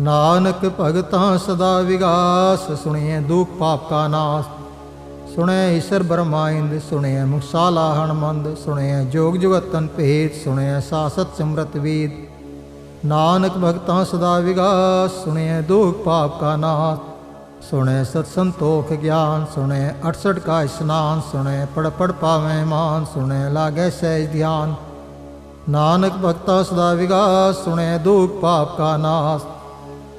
ਨਾਨਕ ਭਗਤਾਂ ਸਦਾ ਵਿਗਾਸ, ਸੁਣਿਐ ਦੁਖ ਪਾਪ ਕਾ ਨਾਸ। ਸੁਣਿਐ ਈਸ਼ਰ ਬਰਮਾਇੰਦ ਸੁਣਿਐ ਮੁਕਸਾਲਾ ਹਣਮੰਦ ਸੁਣਿਐ ਜੋਗ ਜੁਗਤਨ ਭੇਦ ਸੁਣਿਐ ਸਾਸਤ ਸਿਮਰਤ ਵੇਦ। ਨਾਨਕ ਭਗਤਾਂ ਸਦਾ ਵਿਗਾਸ ਸੁਣਿਐ ਦੁਖ ਪਾਪ ਕਾ ਨਾਸ। ਸੁਣਿਐ ਸਤ ਸੰਤੋਖ ਗਿਆਨ ਸੁਣਿਐ 68 ਕਾ ਇਸਨਾਨ ਸੁਣਿਐ ਪੜ ਪੜ ਪਾਵੇਂ ਮਾਨ ਸੁਣਿਐ ਲਾਗੈ ਸਹਿਜ ਧਿਆਨ। ਨਾਨਕ ਭਗਤਾਂ ਸਦਾ ਵਿਗਾਸ ਸੁਣਿਐ ਦੁਖ ਪਾਪ ਕਾ ਨਾਸ।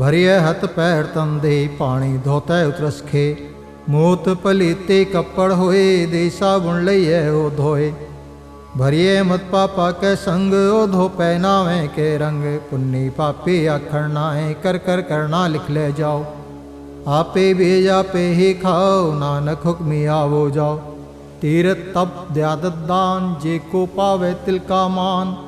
ਭਰਿਐ ਹੱਥ ਪੈਰ ਤੰਦੇ ਪਾਣੀ ਧੋਤੈ ਉਤਰਸਖੇ। ਮੋਤ ਪਲੀਤੇ ਕੱਪੜ ਹੋਏ ਦੇ ਸਾਬੁਣ ਲਈਐ ਉਹ ਧੋਏ। ਭਰਿਐ ਮਤ ਪਾਪਾ ਕੈ ਸੰਗ, ਉਹ ਧੋ ਪਹਿਨਾਵੇਂ ਕੇ ਰੰਗ। ਪੁੰਨੀ ਪਾਪੀ ਆਖਣ ਨਾਏ ਕਰ ਕਰ ਕਰਨਾ ਲਿਖ ਲੈ ਜਾਓ। ਆਪੇ ਭੇਜ ਆਪੇ ਹੀ ਖਾਓ, ਨਾਨਕ ਹੁਕਮੀ ਆਵੋ ਜਾਓ। ਤੀਰਤ ਤਪ ਦਿਆਦਤ ਦਾਨ, ਜੇ ਕੋ ਪਾਵੇ ਤਿਲ ਕਾ ਮਾਨ।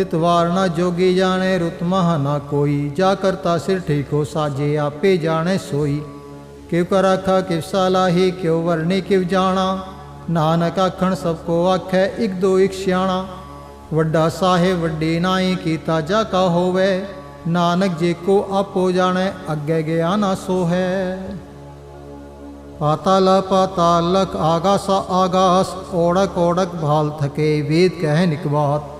ਥਿਤ ਵਾਰ ਨਾ ਜੋਗੀ ਜਾਣੇ, ਰੁਤ ਮਹ ਨਾ ਕੋਈ। ਜਾ ਕਰਤਾ ਸਿਰ ਠੀਕੋ ਸਾਜੇ, ਆਪੇ ਜਾਣੇ ਸੋਈ। ਕਿਵ ਕਰ ਆਖਾ, ਕਿਵ ਸਾਲਾਹੀ ਕਿਉ ਵਰਨੇ ਕਿਵ ਜਾਣਾ। ਨਾਨਕ ਆਖਣ, ਸਭ ਕੋ ਆਖੈ, ਇਕ ਦੋ ਇਕ ਸਿਆਣਾ। ਵੱਡਾ ਸਾਹਿਬ, ਵੱਡੀ ਨਾਈ ਕੀਤਾ, ਜਾ ਕਾ ਹੋਵੇ। ਨਾਨਕ ਜੇ ਕੋ ਆਪੋ ਜਾਣੈ, ਅੱਗੇ ਗਿਆ ਨਾ ਸੋ ਹੈ ਪਾਤਾਲ ਪਾਤਾਲਕ ਆਗਾਸ ਆਗਾਸ ਓੜਕ ਓੜਕ ਭਾਲ ਥਕੇ, ਵੇਦ ਕਹਿ ਨਿਕਬਾਤ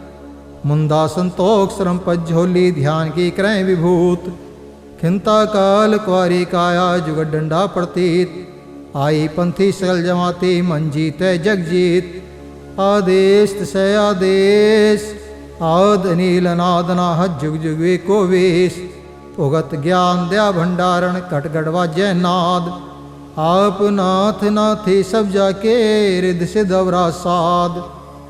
ਮੁੰਦਾ ਸੰਤੋਖ ਸਰਮ ਪਝੋਲੀ ਧਿਆਨ ਕੀ ਕਰੈ ਵਿਭੂਤ। ਖਿੰਤਾ ਕਾਲ ਕੁਆਰੀ ਕਾਇਆ ਜੁਗ ਡੰਡਾ ਪ੍ਰਤੀਤ। ਆਈ ਪੰਥੀ ਸਗਲ ਜਮਾਤੀ, ਮਨ ਜੀਤੈ ਜਗ ਜੀਤ। ਆਦੇਸ ਤਸੈ ਆਦੇਸ, ਆਦ ਅਨੀਲ ਅਨਾਦ ਨਾਹ ਜੁਗ ਜੁਗ ਏਕੋ ਵੇਸ। ਭਗਤ ਗਿਆਨ ਦਿਆ ਭੰਡਾਰਨ ਕਟ ਗੜ ਵਾਜੈ ਨਾਦ। ਆਪ ਨਾਥ ਨਾਥੀ ਸਭ ਜਾ ਕੇ ਰਿਦ ਸਿਧ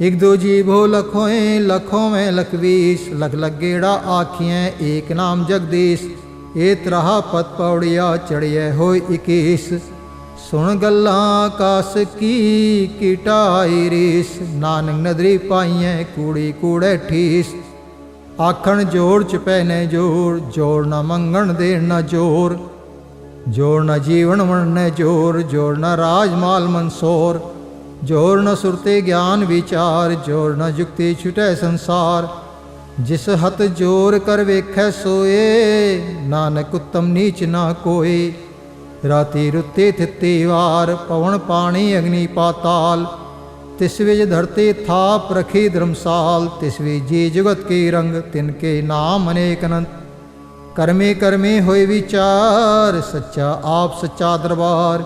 ਇਕ ਦੋ ਜੀਵੋ ਲਖੋਏ ਲਖੋਂ ਮੈਂ ਲਖਵੀਸ ਲਖ ਲਗੇੜਾ ਆਖੀਐ, ਏਕ ਨਾਮ ਜਗਦੀਸ਼। ਏ ਤਰਹਾ ਪਤ ਪੌੜਿਆ ਚੜਿਐ ਹੋਇ ਇਕੀਸ। ਸੁਣ ਗੱਲਾਂ ਕਾਸ ਕੀ, ਕੀਟਾਈ ਰੀਸ। ਨਾਨਕ ਨਦਰੀ ਪਾਈਐ, ਕੂੜੀ ਕੂੜੇ ਠੀਸ। ਆਖਣ ਜੋੜ ਚ ਪੈਨੇ ਜੋੜ ਜੋੜ ਨਾ ਮੰਗਣ ਦੇਣ ਨਾ ਜੋਰ। ਜੋੜ ਨਾ ਜੀਵਨ ਵਣਨੇ ਜੋਰ, ਜੋੜ ਨਾ ਰਾਜ ਮਾਲ ਮਨਸੋਰ। ਜ਼ੋਰ ਨਾ ਸੁਰਤੇ ਗਿਆਨ ਵਿਚਾਰ, ਜ਼ੋਰ ਨਾ ਜੁਗਤੇ ਛੁਟੈ ਸੰਸਾਰ। ਜਿਸ ਹੱਥ ਜੋਰ ਕਰ ਵੇਖੈ ਸੋਏ, ਨਾਨਕ ਉਤਮ ਨੀਚ ਨਾ ਕੋਈ ਰਾਤੀ ਰੁੱਤੇ ਥਿੱਤੀ ਵਾਰ, ਪਵਨ ਪਾਣੀ ਅਗਨੀ ਪਾਤਾਲ। ਤਿਸ ਵਿੱਚ ਧਰਤੀ ਥਾਪ ਰਖੀ ਧਰਮਸਾਲ, ਤਿਸ ਵਿੱਚ ਜੀ ਜਗਤ ਕੀ ਰੰਗ, ਤਿਨ ਕੇ ਨਾਮ ਅਨੇਕ ਅਨੰਤ। ਕਰਮੇ ਕਰਮੇ ਹੋਏ ਵਿਚਾਰ, ਸੱਚਾ ਆਪ ਸੱਚਾ ਦਰਬਾਰ।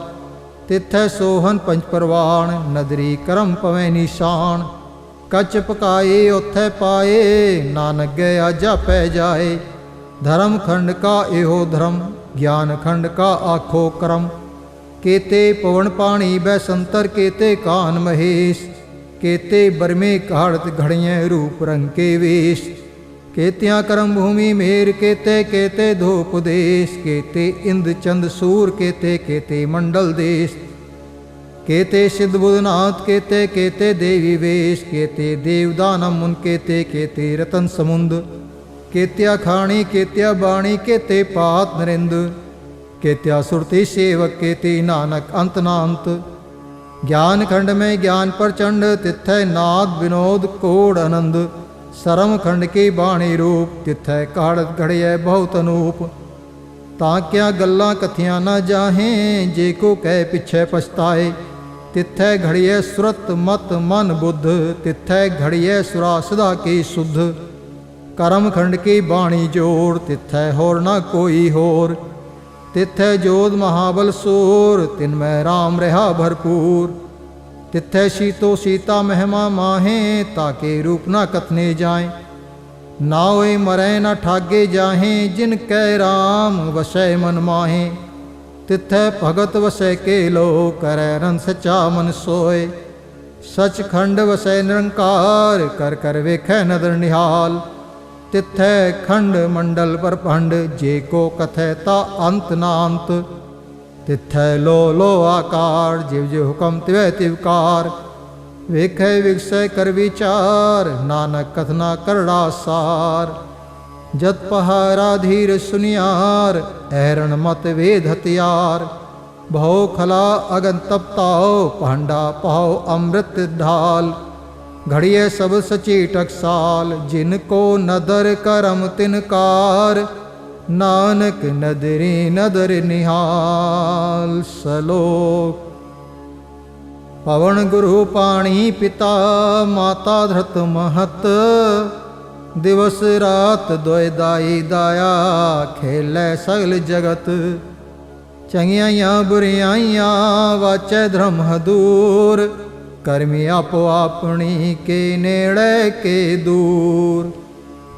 ਤਿੱਥੈ ਸੋਹਨ ਪੰਜ ਪਰਵਾਣ, ਨਦਰੀ ਕਰਮ ਪਵੈ ਨਿਸ਼ਾਨ। ਕੱਚ ਪਕਾਏ ਉਥੈ ਪਾਏ, ਨਾਨਕ ਗਿਆ ਜਾਪੈ ਜਾਏ। ਧਰਮ ਖੰਡ ਕਾ ਇਹੋ ਧਰਮ, ਗਿਆਨ ਖੰਡ ਕਾ ਆਖੋ ਕਰਮ। ਕੇਤੇ ਪਵਨ ਪਾਣੀ ਬੈ ਸੰਤਰ, ਕੇਤੇ ਕਾਨ ਮਹੇਸ਼। ਕੇਤੇ ਬਰਮੇ ਘਾੜਤ ਘੜੀਆਂ ਰੂਪ ਰੰਗ ਕੇ ਵੇਸ਼। ਕੇਤਿਆਂ ਕਰਮ ਭੂਮੀ ਮੇਰ ਕੇਤੇ ਕੇਤੇ ਧੂਪ ਦੇਸ਼ ਕੇਤੇ ਇੰਦ ਚੰਦ ਸੂਰ, ਕੇਤੇ ਕੇਤੇ ਮੰਡਲ ਦੇਸ਼। ਕੇਤੇ ਸਿਧ ਬੁਧਨਾਥ, ਕੇਤੇ ਕੇਤੇ ਦੇਵੀ ਵੇਸ਼, ਕੇਤੇ ਦੇਵਦਾਨਮ ਮੁਨ, ਕੇਤੇ ਕੇਤੇ ਰਤਨ ਸਮੁੰਦ। ਕੇਤਿਆ ਖਾਣੀ, ਕੇਤਿਆ ਬਾਣੀ, ਕੇਤੇ ਪਾਤ ਨਰਿੰਦ। ਕੇਤਿਆ ਸੁਰਤੀ ਸੇਵਕ, ਕੇਤੇ ਨਾਨਕ ਅੰਤ ਨਾ ਅੰਤ ਗਿਆਨ ਖੰਡ ਮੈਂ ਗਿਆਨ ਪ੍ਰਚੰਡ, ਤਿੱਥੈ ਨਾਦ ਵਿਨੋਦ ਕੋੜ ਆਨੰਦ। ਸਰਮ ਖੰਡ ਕੀ ਬਾਣੀ ਰੂਪ, ਤਿੱਥੈ ਕਾੜਤ ਘੜਿਐ ਬਹੁਤ ਅਨੂਪ। ਤਾਂ ਕਿਆ ਗੱਲਾਂ ਕਥੀਆਂ ਨਾ ਜਾਹੇ, ਜੇ ਕੋ ਕਹਿ ਪਿਛੈ ਪਛਤਾਏ। ਤਿੱਥੈ ਘੜੀਐ ਸੁਰਤ ਮਤ ਮਨ ਬੁੱਧ, ਤਿੱਥੈ ਘੜੀਐ ਸੁਰਾ ਸਦਾ ਕੀ ਸੁਧ। ਕਰਮ ਖੰਡ ਕੀ ਬਾਣੀ ਜੋੜ, ਤਿੱਥੈ ਹੋਰ ਨਾ ਕੋਈ ਹੋਰ। ਤਿੱਥੈ ਜੋਧ ਮਹਾਬਲ ਸੂਰ, ਤਿਨ ਮੈਂ RAM ਰਹਾ ਭਰਪੂਰ। ਤਿੱਥੈ ਸੀਤੋ ਸੀਤਾ ਮਹਿਮਾ ਮਾਹੇ ਤਾਕੇ ਰੂਪ ਨਾ ਕਥਨੇ ਜਾਏ। ਨਾ ਹੋਏ ਮਰੈ ਨਾ ਠਾਗੇ ਜਾਹੇ, ਜਿਨ ਕੈ ਰਾਮ ਵਸੈ ਮਨ ਮਾਹੇ। ਤਿੱਥੈ ਭਗਤ ਵਸੈ ਕੇ ਲੋ ਕਰੈ ਰਨ ਸਚਾ ਮਨ ਸੋਏ। ਸਚਖੰਡ ਵਸੈ ਨਿਰੰਕਾਰ, ਕਰ ਕਰ ਵੇਖੈ ਨਦਰ ਨਿਹਾਲ। ਤਿੱਥੈ ਖੰਡ ਮੰਡਲ ਪਰਭੰਡ ਜੇ ਕੋ ਕਥੈ ਤਾ ਅੰਤ ਨਾ ਅੰਤ ਤਿਥੈ ਲੋ ਲੋ ਆਕਾਰ, ਜਿਵ ਜਿ ਹੁਕਮ ਤਿਵੈ ਤਿਵਕਾਰ ਵੇਖੈ ਵਿਖਸੈ ਕਰ ਵਿਚਾਰ, ਨਾਨਕ ਕਥਨਾ ਕਰੜਾ ਸਾਰ। ਜਤ ਪਹਾਰਾ ਧੀਰ ਸੁਨਿਆਰ ਐਰਣ ਮਤ ਵੇਦ ਹਤਿਆਰ ਭਉ ਖਲਾ ਅਗਨ ਤਪਤਾਓ ਭਾਂਡਾ ਪਾਓ ਅੰਮ੍ਰਿਤ ਢਾਲ। ਘੜੀਏ ਸਭ ਸਚੀ ਟਕਸਾਲ, ਜਿਨ ਕੋ ਨਦਰ ਕਰਮ ਤਿਨਕਾਰ ਨਾਨਕ ਨਦਰੀ ਨਦਰ ਨਿਹਾਲ ਸਲੋਕ। ਪਵਨ ਗੁਰੂ ਪਾਣੀ ਪਿਤਾ, ਮਾਤਾ ਧਰਤ ਮਹਤ। ਦਿਵਸ ਰਾਤ ਦੋਇ ਦਾਈ ਦਾਇਆ, ਖੇਲੇ ਸਗਲ ਜਗਤ। ਚੰਗਿਆਈਆਂ ਬੁਰਿਆਈਆਂ ਵਾਚੈ ਧਰਮ ਹਦੂਰ। ਕਰਮੀ ਆਪੋ ਆਪਣੀ, ਕੇ ਨੇੜੇ, ਕੇ ਦੂਰ।